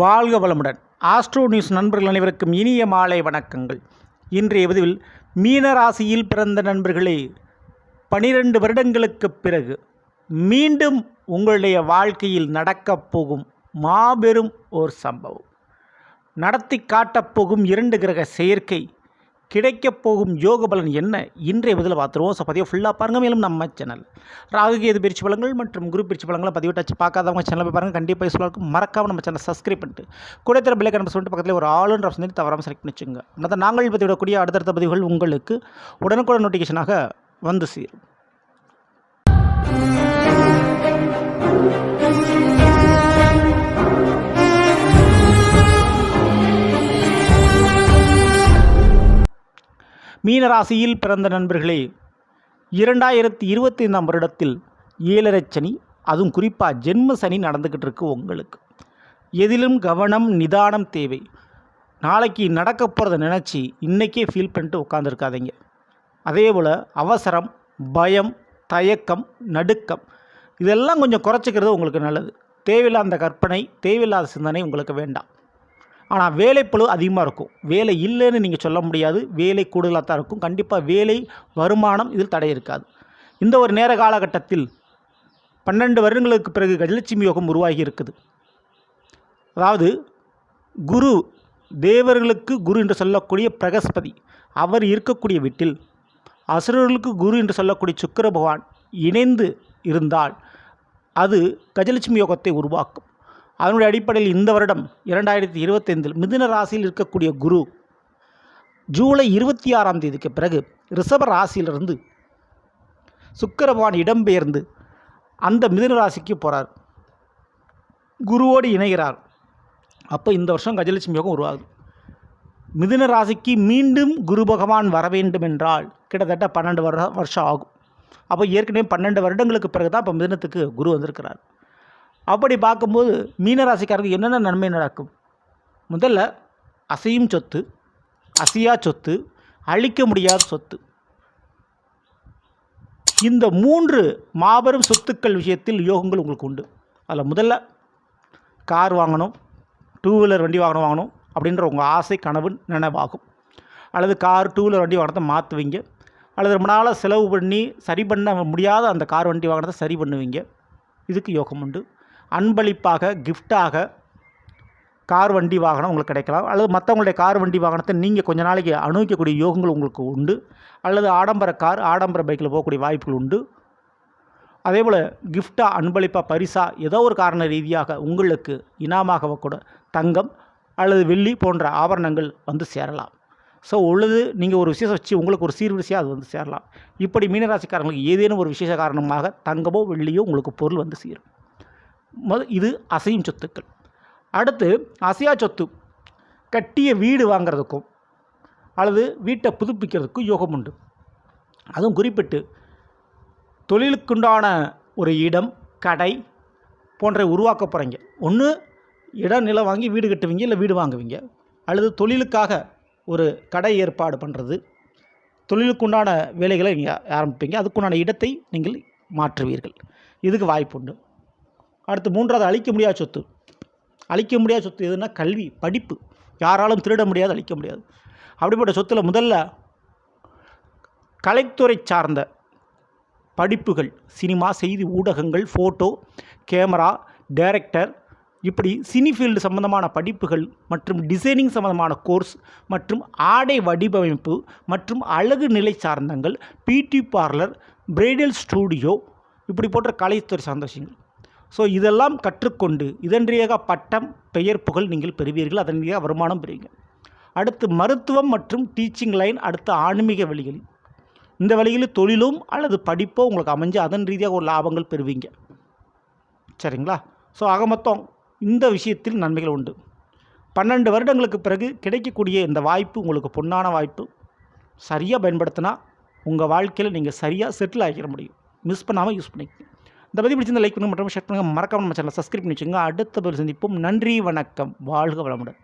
வாழ்க வளமுடன். Astro news நண்பர்கள் அனைவருக்கும் இனிய மாலை வணக்கங்கள். இன்றைய பதிவில் மீன ராசியில் பிறந்த நண்பர்களே பனிரெண்டு வருடங்களுக்கு பிறகு மீண்டும் உங்களுடைய வாழ்க்கையில் நடக்கப் போகும் மாபெரும் ஓர் சம்பவம். நடத்தி காட்டப் போகும் இரண்டு கிரக செயற்கை கிடைக்கப் போகும் யோக பலன் என்ன? இன்றைய பதில் பார்த்துருவோம். ஸோ பதிவு ஃபுல்லாக பாருங்கள் மேலும் நம்ம சேனல் ராகு கேது பிரிச்சு பலங்கள் மற்றும் குரு பிரிச்சு பலங்களை பதிவு டச் பார்க்காதவங்க சேனல் போய் பாருங்கள் கண்டிப்பாக யூஸ்ஃபுல்லாக மறக்காம நம்ம சேனல் சப்ஸ்கிரைப் பண்ணிட்டு கூட தர பிள்ளைக்கு நம்ம சொல்லிட்டு பக்கத்தில் ஒரு ஆளுன்ற ஆப்ஷன் தவறாமல் செலக்ட் பண்ணி வச்சுங்க மற்ற நாங்கள் பதிவிடக்கூடிய அடுத்தடுத்த பதிவுகள் உங்களுக்கு உடனுக்குடன் நோட்டிஃபிகேஷனாக வந்து சேரும். மீனராசியில் பிறந்த நண்பர்களே இரண்டாயிரத்தி இருபத்தி ஐந்தாம் வருடத்தில் ஏழரை சனி அதுவும் குறிப்பாக ஜென்ம சனி நடந்துக்கிட்டு இருக்கு உங்களுக்கு. எதிலும் கவனம் நிதானம் தேவை. நாளைக்கு நடக்க போகிறத நினச்சி இன்றைக்கே ஃபீல் பண்ணிட்டு உட்காந்துருக்காதீங்க அதே போல் அவசரம் பயம் தயக்கம் நடுக்கம் இதெல்லாம் கொஞ்சம் குறைச்சிக்கிறது உங்களுக்கு நல்லது. தேவையில்லாத கற்பனை தேவையில்லாத சிந்தனை உங்களுக்கு வேண்டாம். ஆனால் வேலைப்பழு அதிகமாக இருக்கும். வேலை இல்லைன்னு நீங்கள் சொல்ல முடியாது. வேலை கூடுதலாக தான் இருக்கும். கண்டிப்பாக வேலை வருமானம் இதில் தடை இருக்காது. இந்த ஒரு நேர காலகட்டத்தில் பன்னெண்டு வருடங்களுக்கு பிறகு கஜலட்சுமி யோகம் உருவாகி இருக்குது. அதாவது குரு தேவர்களுக்கு குரு என்று சொல்லக்கூடிய பிரகஸ்பதி அவர் இருக்கக்கூடிய வீட்டில் அசுரர்களுக்கு குரு என்று சொல்லக்கூடிய சுக்கர பகவான் இணைந்து இருந்தால் அது கஜலட்சுமி யோகத்தை உருவாக்கும். அதனுடைய அடிப்படையில் இந்த வருடம் இரண்டாயிரத்தி இருபத்தைந்தில் மிதுன ராசியில் இருக்கக்கூடிய குரு ஜூலை இருபத்தி ஆறாம் தேதிக்கு பிறகு ரிஷப ராசியிலிருந்து சுக்கிர இடம்பெயர்ந்து அந்த மிதுன ராசிக்கு போகிறார் குருவோடு இணைகிறார். அப்போ இந்த வருஷம் கஜலட்சுமி யோகம் உருவாகுது. மிதுன ராசிக்கு மீண்டும் குரு பகவான் வர வேண்டும் என்றால் கிட்டத்தட்ட பன்னெண்டு வருட வருஷம் ஆகும். அப்போ ஏற்கனவே பன்னெண்டு வருடங்களுக்கு பிறகு தான் இப்போ மிதுனத்துக்கு குரு வந்திருக்கிறார். அப்படி பார்க்கும்போது மீனராசிக்காரருக்கு என்னென்ன நன்மை நடக்கும்? முதல்ல அசையும் சொத்து அசையா சொத்து அழிக்க முடியாத சொத்து. இந்த மூன்று மாபெரும் சொத்துக்கள் விஷயத்தில் யோகங்கள் உங்களுக்கு உண்டு. அதில் முதல்ல கார் வாங்கணும் டூ வீலர் வண்டி வாங்கணும் வாங்கணும் அப்படின்ற உங்கள் ஆசை கனவு நினைவாகும். அல்லது கார் டூ வீலர் வண்டி வாங்கினதை மாற்றுவீங்க. அல்லது ரொம்ப நாளாக செலவு பண்ணி சரி பண்ண முடியாத அந்த கார் வண்டி வாங்கினதை சரி பண்ணுவீங்க. இதுக்கு யோகம் உண்டு. அன்பளிப்பாக கிஃப்டாக கார் வண்டி வாகனம் உங்களுக்கு கிடைக்கலாம். அல்லது மற்றவங்களுடைய கார் வண்டி வாகனத்தை நீங்கள் கொஞ்ச நாளைக்கு அனுபவிக்கக்கூடிய யோகங்கள் உங்களுக்கு உண்டு. அல்லது ஆடம்பர கார் ஆடம்பர பைக்கில் போகக்கூடிய வாய்ப்புகள் உண்டு. அதே போல் கிஃப்டாக அன்பளிப்பாக பரிசாக ஏதோ ஒரு காரண ரீதியாக உங்களுக்கு இனாமாக கூட தங்கம் அல்லது வெள்ளி போன்ற ஆபரணங்கள் வந்து சேரலாம். ஸோ உள்ளது நீங்கள் ஒரு விசேஷம் வச்சு உங்களுக்கு ஒரு சீர்வரிசையாக அது வந்து சேரலாம். இப்படி மீனராசிக்காரங்களுக்கு ஏதேனும் ஒரு விசேஷ காரணமாக தங்கமோ வெள்ளியோ உங்களுக்கு பொருள் வந்து சேரும். இது அசையும் சொத்துக்கள். அடுத்து அசையா சொத்து கட்டிய வீடு வாங்கிறதுக்கும் அல்லது வீட்டை புதுப்பிக்கிறதுக்கும் யோகம் உண்டு. அதுவும் குறிப்பிட்டு தொழிலுக்குண்டான ஒரு இடம் கடை போன்றவை உருவாக்க போகிறீங்க ஒன்று இடம் நிலம் வாங்கி வீடு கட்டுவீங்க இல்லை வீடு வாங்குவீங்க. அல்லது தொழிலுக்காக ஒரு கடை ஏற்பாடு பண்ணுறது தொழிலுக்குண்டான வேலைகளை நீங்கள் ஆரம்பிப்பீங்க. அதுக்குண்டான இடத்தை நீங்கள் மாற்றுவீர்கள். இதுக்கு வாய்ப்பு உண்டு. அடுத்து மூன்றாவது அழிக்க முடியாத சொத்து. அழிக்க முடியாத சொத்து எதுனா கல்வி படிப்பு. யாராலும் திருட முடியாது அழிக்க முடியாது. அப்படிப்பட்ட சொத்தில் முதல்ல கலைத்துறை சார்ந்த படிப்புகள் சினிமா செய்தி ஊடகங்கள் ஃபோட்டோ கேமரா டைரக்டர் இப்படி சினி ஃபீல்டு சம்மந்தமான படிப்புகள் மற்றும் டிசைனிங் சம்மந்தமான கோர்ஸ் மற்றும் ஆடை வடிவமைப்பு மற்றும் அழகு நிலை சார்ந்தங்கள் பிடி பார்லர் பிரைடல் ஸ்டூடியோ இப்படி போன்ற கலைத்துறை சார்ந்த விஷயங்கள். ஸோ இதெல்லாம் கற்றுக்கொண்டு இதன்றியாக பட்டம் பெயர் புகழ் நீங்கள் பெறுவீர்கள் அதன் வருமானம் பெறுவீங்க அடுத்து மருத்துவம் மற்றும் டீச்சிங் லைன் அடுத்து ஆன்மீக வழிகளில். இந்த வழியில் தொழிலும் அல்லது படிப்போ உங்களுக்கு அமைஞ்சு அதன் ரீதியாக ஒரு லாபங்கள் பெறுவீங்க. சரிங்களா? ஸோ ஆக மொத்தம் இந்த விஷயத்தில் நன்மைகள் உண்டு. பன்னெண்டு வருடங்களுக்கு பிறகு கிடைக்கக்கூடிய இந்த வாய்ப்பு உங்களுக்கு பொன்னான வாய்ப்பு. சரியாக பயன்படுத்தினா உங்கள் வாழ்க்கையில் நீங்கள் சரியாக செட்டில் ஆகிட முடியும். மிஸ் பண்ணாமல் யூஸ் பண்ணிக்கணும் இந்த பதிவு பிடிச்சிருந்த லைக் பண்ணுங்கள் மற்றும் ஷேர் பண்ணுங்கள் மறக்காமல் நம்ம சேனலை சப்ஸ்கிரைப் பண்ணி வச்சுங்க அடுத்த பதில் சந்திப்போம். நன்றி வணக்கம். வாழ்க வளமுடன்.